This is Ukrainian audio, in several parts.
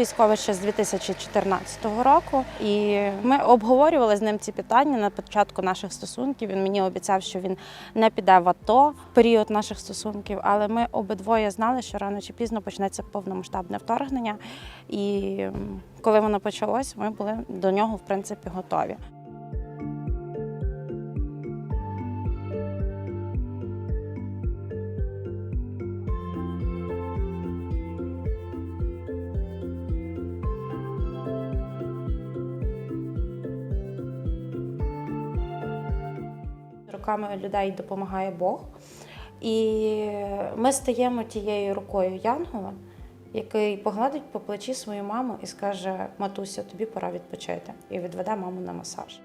військовий ще з 2014 року, і ми обговорювали з ним ці питання на початку наших стосунків. Він мені обіцяв, що він не піде в АТО в період наших стосунків, але ми обидвоє знали, що рано чи пізно почнеться повномасштабне вторгнення. І коли воно почалось, ми були до нього в принципі готові. Руками людей допомагає Бог. І ми стаємо тією рукою Янгола, який погладить по плечі свою маму і скаже: Матуся, тобі пора відпочити, і відведе маму на масаж.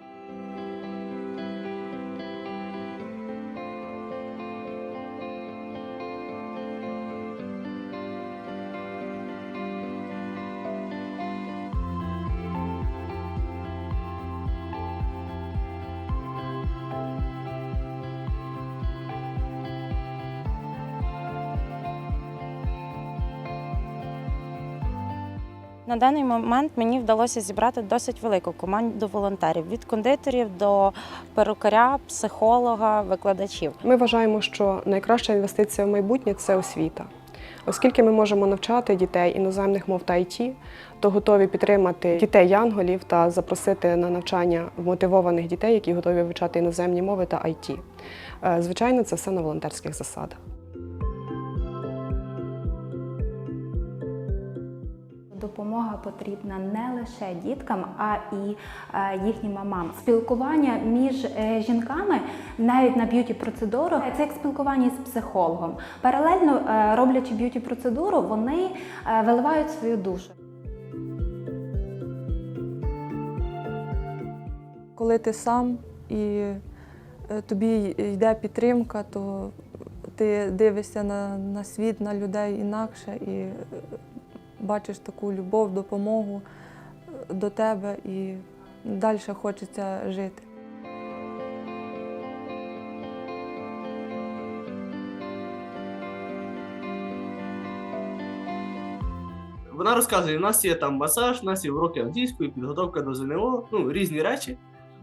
На даний момент мені вдалося зібрати досить велику команду волонтерів від кондитерів до перукаря, психолога, викладачів. Ми вважаємо, що найкраща інвестиція в майбутнє це освіта. Оскільки ми можемо навчати дітей іноземних мов та IT, то готові підтримати дітей янголів та запросити на навчання вмотивованих дітей, які готові вивчати іноземні мови та IT. Е, Звичайно, це все на волонтерських засадах. Допомога потрібна не лише діткам, а і е, їхнім мамам. Спілкування між е, жінками навіть на б'юті процедуру це як спілкування з психологом. Паралельно е, роблячи б'юті процедуру, вони виливають свою душу. коли ти сам і тобі йде підтримка, то ти дивишся на, на світ, на людей інакше і бачиш таку любов, допомогу е, до тебе і далі хочеться жити. Вона розказує: у нас є там масаж, у нас є уроки англійської, підготовка до ЗНО, ну різні речі.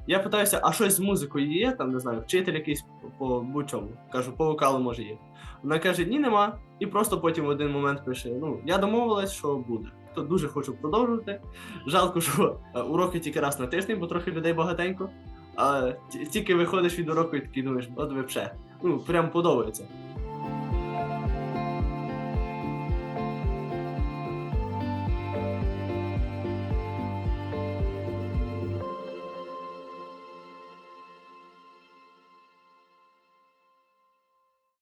Я питаюся, а щось з музикою є? Там не знаю, вчитель якийсь по- будь-чому. Кажу, по вокалу може є. Вона каже, ні, нема. І просто потім в один момент пише: Ну, я домовилась, що буде. То дуже хочу продовжувати. Жалко, що е, уроки тільки раз на тиждень, бо трохи людей багатенько. А тільки виходиш від уроку і такий думаєш, от ви пше. Ну, прям подобається.